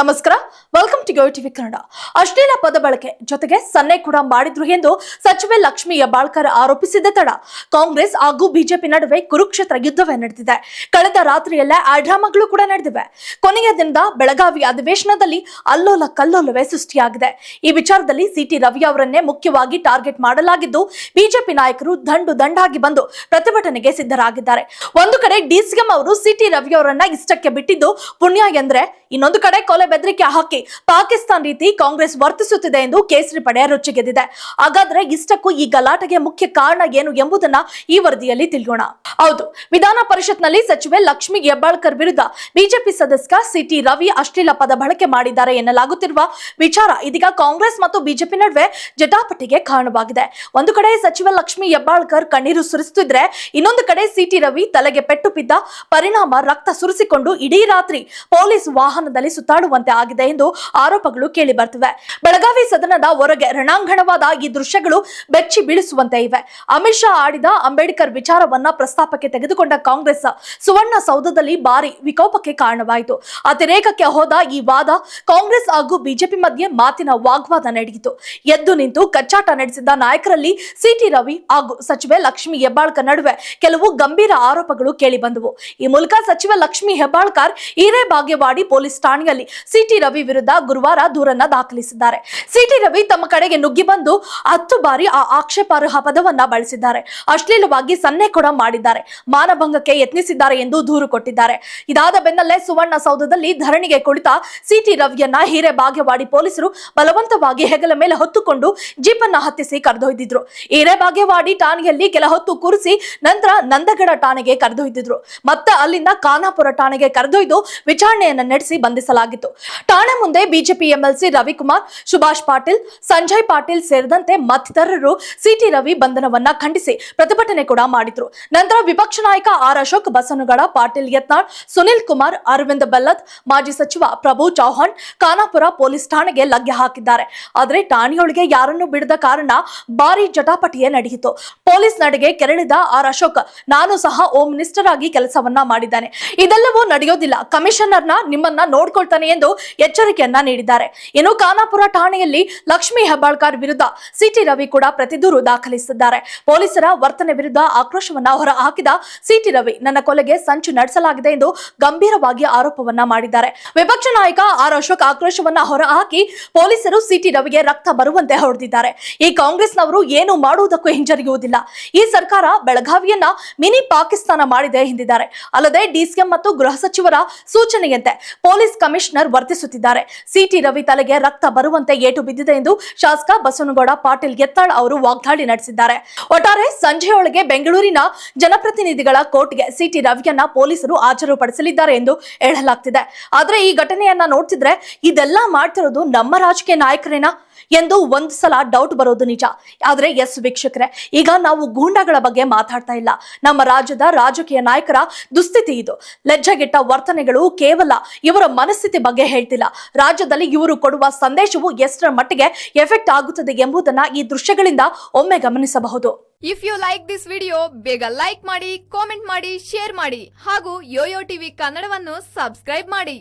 ನಮಸ್ಕಾರ. Welcome to TV Kannada ಅಶ್ಲೀಲ ಪದ ಬಳಕೆ ಜೊತೆಗೆ ಸನ್ನೆ ಕೂಡ ಮಾಡಿದ್ರು ಎಂದು ಸಚಿವೆ ಲಕ್ಷ್ಮಿ ಹೆಬ್ಬಾಳ್ಕರ್ ಆರೋಪಿಸಿದ್ದ ತಡ. ಕಾಂಗ್ರೆಸ್ ಹಾಗೂ ಬಿಜೆಪಿ ನಡುವೆ ಕುರುಕ್ಷೇತ್ರ ಯುದ್ಧವೇ ನಡೆದಿದೆ. ಕಳೆದ ರಾತ್ರಿಯಲ್ಲೇ ಆ ಡ್ರಾಮಾಗಳು ಕೂಡ ನಡೆದಿವೆ. ಕೊನೆಯ ದಿನದ ಬೆಳಗಾವಿ ಅಧಿವೇಶನದಲ್ಲಿ ಅಲ್ಲೋಲ ಕಲ್ಲೋಲವೇ ಸೃಷ್ಟಿಯಾಗಿದೆ. ಈ ವಿಚಾರದಲ್ಲಿ ಸಿಟಿ ರವಿ ಅವರನ್ನೇ ಮುಖ್ಯವಾಗಿ ಟಾರ್ಗೆಟ್ ಮಾಡಲಾಗಿದ್ದು, ಬಿಜೆಪಿ ನಾಯಕರು ದಂಡು ದಂಡಾಗಿ ಬಂದು ಪ್ರತಿಭಟನೆಗೆ ಸಿದ್ಧರಾಗಿದ್ದಾರೆ. ಒಂದು ಕಡೆ ಡಿಸಿಎಂ ಅವರು ಸಿಟಿ ರವಿ ಅವರನ್ನ ಇಷ್ಟಕ್ಕೆ ಬಿಟ್ಟಿದ್ದು ಪುಣ್ಯ ಎಂದ್ರೆ, ಇನ್ನೊಂದು ಕಡೆ ಕೊಲೆ ಬೆದರಿಕೆ ಹಾಕಿ ಪಾಕಿಸ್ತಾನ್ ರೀತಿ ಕಾಂಗ್ರೆಸ್ ವರ್ತಿಸುತ್ತಿದೆ ಎಂದು ಕೇಸರಿ ಪಡೆ ರುಚಿಗೆದ್ದಿದೆ ಹಾಗಾದ್ರೆ ಇಷ್ಟಕ್ಕೂ ಈ ಗಲಾಟೆಗೆ ಮುಖ್ಯ ಕಾರಣ ಏನು ಎಂಬುದನ್ನ ಈ ವರದಿಯಲ್ಲಿ ತಿಳಿಯೋಣ. ಹೌದು, ವಿಧಾನ ಪರಿಷತ್ನಲ್ಲಿ ಸಚಿವೆ ಲಕ್ಷ್ಮಿ ಹೆಬ್ಬಾಳ್ಕರ್ ವಿರುದ್ಧ ಬಿಜೆಪಿ ಸದಸ್ಯ ಸಿಟಿ ರವಿ ಅಶ್ಲೀಲ ಪದ ಬಳಕೆ ಮಾಡಿದ್ದಾರೆ ಎನ್ನಲಾಗುತ್ತಿರುವ ವಿಚಾರ ಇದೀಗ ಕಾಂಗ್ರೆಸ್ ಮತ್ತು ಬಿಜೆಪಿ ನಡುವೆ ಜಟಾಪಟಿಗೆ ಕಾರಣವಾಗಿದೆ. ಒಂದು ಕಡೆ ಸಚಿವ ಲಕ್ಷ್ಮಿ ಹೆಬ್ಬಾಳ್ಕರ್ ಕಣ್ಣೀರು ಸುರಿಸುತ್ತಿದ್ರೆ, ಇನ್ನೊಂದು ಕಡೆ ಸಿಟಿ ರವಿ ತಲೆಗೆ ಪೆಟ್ಟು ಬಿದ್ದ ಪರಿಣಾಮ ರಕ್ತ ಸುರಿಸಿಕೊಂಡು ಇಡೀ ರಾತ್ರಿ ಪೊಲೀಸ್ ವಾಹನದಲ್ಲಿ ಸುತ್ತಾಡುವಂತೆ ಆಗಿದೆ ಎಂದು ಆರೋಪಗಳು ಕೇಳಿ ಬರ್ತಿವೆ ಬೆಳಗಾವಿ ಸದನದ ಹೊರಗೆ ರಣಾಂಗಣವಾದ ಈ ದೃಶ್ಯಗಳು ಬೆಚ್ಚಿ ಬೀಳಿಸುವಂತೆ ಇವೆ. ಅಮಿತ್ ಶಾ ಆಡಿದ ಅಂಬೇಡ್ಕರ್ ವಿಚಾರವನ್ನ ಪ್ರಸ್ತಾಪಕ್ಕೆ ತೆಗೆದುಕೊಂಡ ಕಾಂಗ್ರೆಸ್ ಸುವರ್ಣ ಸೌಧದಲ್ಲಿ ಭಾರಿ ವಿಕೋಪಕ್ಕೆ ಕಾರಣವಾಯಿತು. ಅತಿರೇಕಕ್ಕೆ ಹೋದ ಈ ವಾದ ಕಾಂಗ್ರೆಸ್ ಹಾಗೂ ಬಿಜೆಪಿ ಮಧ್ಯೆ ಮಾತಿನ ವಾಗ್ವಾದ ನಡೆಯಿತು. ಎದ್ದು ನಿಂತು ಕಚ್ಚಾಟ ನಡೆಸಿದ್ದ ನಾಯಕರಲ್ಲಿ ಸಿಟಿ ರವಿ ಹಾಗೂ ಸಚಿವೆ ಲಕ್ಷ್ಮಿ ಹೆಬ್ಬಾಳ್ಕರ್ ನಡುವೆ ಕೆಲವು ಗಂಭೀರ ಆರೋಪಗಳು ಕೇಳಿ ಬಂದವು. ಈ ಮೂಲಕ ಸಚಿವ ಲಕ್ಷ್ಮಿ ಹೆಬ್ಬಾಳ್ಕರ್ ಹಿರೇಬಾಗೇವಾಡಿ ಪೊಲೀಸ್ ಠಾಣೆಯಲ್ಲಿ ಸಿಟಿ ರವಿ ವಿರುದ್ಧ ಗುರುವಾರ ದೂರನ್ನ ದಾಖಲಿಸಿದ್ದಾರೆ. ಸಿಟಿ ರವಿ ತಮ್ಮ ಕಡೆಗೆ ನುಗ್ಗಿ ಬಂದು ಹತ್ತು ಬಾರಿ ಆ ಆಕ್ಷೇಪಾರ್ಹ ಪದವನ್ನ ಬಳಸಿದ್ದಾರೆ. ಅಶ್ಲೀಲವಾಗಿ ಸನ್ನೆ ಕೂಡ ಮಾಡಿದ್ದಾರೆ. ಮಾನಭಂಗಕ್ಕೆ ಯತ್ನಿಸಿದ್ದಾರೆ ಎಂದು ದೂರು ಕೊಟ್ಟಿದ್ದಾರೆ. ಇದಾದ ಬೆನ್ನಲ್ಲೇ ಸುವರ್ಣ ಸೌಧದಲ್ಲಿ ಧರಣಿಗೆ ಕುಳಿತ ಸಿಟಿ ರವಿಯನ್ನ ಹಿರೇಬಾಗೇವಾಡಿ ಪೊಲೀಸರು ಬಲವಂತವಾಗಿ ಹೆಗಲ ಮೇಲೆ ಹೊತ್ತುಕೊಂಡು ಜೀಪನ್ನ ಹತ್ತಿಸಿ ಕರೆದೊಯ್ದಿದ್ರು. ಹಿರೇಬಾಗೇವಾಡಿ ಠಾಣೆಯಲ್ಲಿ ಕೆಲ ಹೊತ್ತು ಕೂರಿಸಿ ನಂತರ ನಂದಗಡ ಠಾಣೆಗೆ ಕರೆದೊಯ್ದಿದ್ರು. ಮತ್ತೆ ಅಲ್ಲಿಂದ ಖಾನಾಪುರ ಠಾಣೆಗೆ ಕರೆದೊಯ್ದು ವಿಚಾರಣೆಯನ್ನ ನಡೆಸಿ ಬಂಧಿಸಲಾಗಿತ್ತು. ಠಾಣೆ ಮುಂದೆ ಬಿಜೆಪಿ ಎಂಎಲ್ಸಿ ರವಿಕುಮಾರ್, ಸುಭಾಷ್ ಪಾಟೀಲ್, ಸಂಜಯ್ ಪಾಟೀಲ್ ಸೇರಿದಂತೆ ಮತ್ತಿತರರು ಸಿಟಿ ರವಿ ಬಂಧನವನ್ನ ಖಂಡಿಸಿ ಪ್ರತಿಭಟನೆ ಕೂಡ ಮಾಡಿದ್ರು. ನಂತರ ವಿಪಕ್ಷ ನಾಯಕ ಆರ್ ಅಶೋಕ್ ಬಸನುಗಳ ಪಾಟೀಲ್ ಯತ್ನಾಳ್, ಸುನಿಲ್ ಕುಮಾರ್, ಅರವಿಂದ್ ಬೆಲ್ಲದ್ ಮಾಜಿ ಸಚಿವ ಪ್ರಭು ಚೌಹಾಣ್, ಖಾನಾಪುರ ಪೊಲೀಸ್ ಠಾಣೆಗೆ ಲಗ್ಗೆ ಹಾಕಿದ್ದಾರೆ. ಆದರೆ ಠಾಣೆಯೊಳಗೆ ಯಾರನ್ನು ಬಿಡದ ಕಾರಣ ಭಾರಿ ಜಟಾಪಟಿಯೇ ನಡೆಯಿತು. ಪೊಲೀಸ್ ನಡೆಗೆ ಕೆರಳಿದ ಆರ್ ಅಶೋಕ್, ನಾನು ಸಹ ಹೋಮ್ ಮಿನಿಸ್ಟರ್ ಆಗಿ ಕೆಲಸವನ್ನ ಮಾಡಿದ್ದಾನೆ. ಇದೆಲ್ಲವೂ ನಡೆಯೋದಿಲ್ಲ. ಕಮಿಷನರ್ನ ನಿಮ್ಮನ್ನ ನೋಡ್ಕೊಳ್ತಾನೆ ಎಂದು ಎಚ್ಚರಿಕೆಯನ್ನ ನೀಡಿದ್ದಾರೆ. ಇನ್ನು ಖಾನಾಪುರ ಠಾಣೆಯಲ್ಲಿ ಲಕ್ಷ್ಮೀ ಹೆಬ್ಬಾಳ್ಕರ್ ವಿರುದ್ಧ ಸಿಟಿ ರವಿ ಕೂಡ ಪ್ರತಿದೂರು ದಾಖಲಿಸಿದ್ದಾರೆ. ಪೊಲೀಸರ ವರ್ತನೆ ವಿರುದ್ಧ ಆಕ್ರೋಶವನ್ನ ಹೊರಹಾಕಿದ ಸಿಟಿ ರವಿ ನನ್ನ ಕೊಲೆಗೆ ಸಂಚು ನಡೆಸಲಾಗಿದೆ ಎಂದು ಗಂಭೀರವಾಗಿ ಆರೋಪವನ್ನ ಮಾಡಿದ್ದಾರೆ. ವಿಪಕ್ಷ ನಾಯಕ ಆರ್ ಅಶೋಕ್ ಆಕ್ರೋಶವನ್ನ ಹೊರಹಾಕಿ ಪೊಲೀಸರು ಸಿಟಿ ರವಿಗೆ ರಕ್ತ ಬರುವಂತೆ ಹೊಡೆದಿದ್ದಾರೆ. ಈ ಕಾಂಗ್ರೆಸ್ನವರು ಏನು ಮಾಡುವುದಕ್ಕೂ ಹಿಂಜರಿಯುವುದಿಲ್ಲ. ಈ ಸರ್ಕಾರ ಬೆಳಗಾವಿಯನ್ನ ಮಿನಿ ಪಾಕಿಸ್ತಾನ ಮಾಡಿದೆ ಎಂದಿದ್ದಾರೆ. ಅಲ್ಲದೆ ಡಿಸಿಎಂ ಮತ್ತು ಗೃಹ ಸಚಿವರ ಸೂಚನೆಯಂತೆ ಪೊಲೀಸ್ ಕಮಿಷನರ್ ವರ್ತಿಸುತ್ತಿದ್ದಾರೆ. ಸಿಟಿ ರವಿ ತಲೆಗೆ ರಕ್ತ ಬರುವಂತೆ ಏಟು ಬಿದ್ದಿದೆ ಎಂದು ಶಾಸಕ ಬಸವನಗೌಡ ಪಾಟೀಲ್ ಗೆತ್ತಾಳ್ ಅವರು ವಾಗ್ದಾಳಿ ನಡೆಸಿದ್ದಾರೆ. ಒಟ್ಟಾರೆ ಸಂಜೆಯೊಳಗೆ ಬೆಂಗಳೂರಿನ ಜನಪ್ರತಿನಿಧಿಗಳ ಕೋರ್ಟ್ಗೆ ಸಿಟಿ ರವಿಯನ್ನ ಪೊಲೀಸರು ಹಾಜರುಪಡಿಸಲಿದ್ದಾರೆ ಎಂದು ಹೇಳಲಾಗ್ತಿದೆ. ಆದ್ರೆ ಈ ಘಟನೆಯನ್ನ ನೋಡ್ತಿದ್ರೆ ಇದೆಲ್ಲ ಮಾಡ್ತಿರೋದು ನಮ್ಮ ರಾಜಕೀಯ ನಾಯಕರೇನಾ? ಎಂದು ಒಂದು ಸಲ ಡೌಟ್ ಬರೋದು ನಿಜ. ಆದ್ರೆ ಎಸ್ ವೀಕ್ಷಕರೇ, ಈಗ ನಾವು ಗೂಂಡಾಗಳ ಬಗ್ಗೆ ಮಾತಾಡ್ತಾ ಇಲ್ಲ. ನಮ್ಮ ರಾಜ್ಯದ ರಾಜಕೀಯ ನಾಯಕರ ದುಸ್ಥಿತಿ ಇದು. ಲಜ್ಜೆಗೆಟ್ಟ ವರ್ತನೆಗಳು ಕೇವಲ ಇವರ ಮನಸ್ಥಿತಿ ಬಗ್ಗೆ ಹೇಳ್ತಿಲ್ಲ. ರಾಜ್ಯದಲ್ಲಿ ಇವರು ಕೊಡುವ ಸಂದೇಶವು ಎಷ್ಟರ ಮಟ್ಟಿಗೆ ಎಫೆಕ್ಟ್ ಆಗುತ್ತದೆ ಎಂಬುದನ್ನ ಈ ದೃಶ್ಯಗಳಿಂದ ಒಮ್ಮೆ ಗಮನಿಸಬಹುದು. If you like this video ಬೇಗ ಲೈಕ್ ಮಾಡಿ ಕಾಮೆಂಟ್ ಮಾಡಿ ಶೇರ್ ಮಾಡಿ ಹಾಗೂ ಯೋಯೋ ಟಿವಿ ಕನ್ನಡವನ್ನು ಸಬ್ಸ್ಕ್ರೈಬ್ ಮಾಡಿ.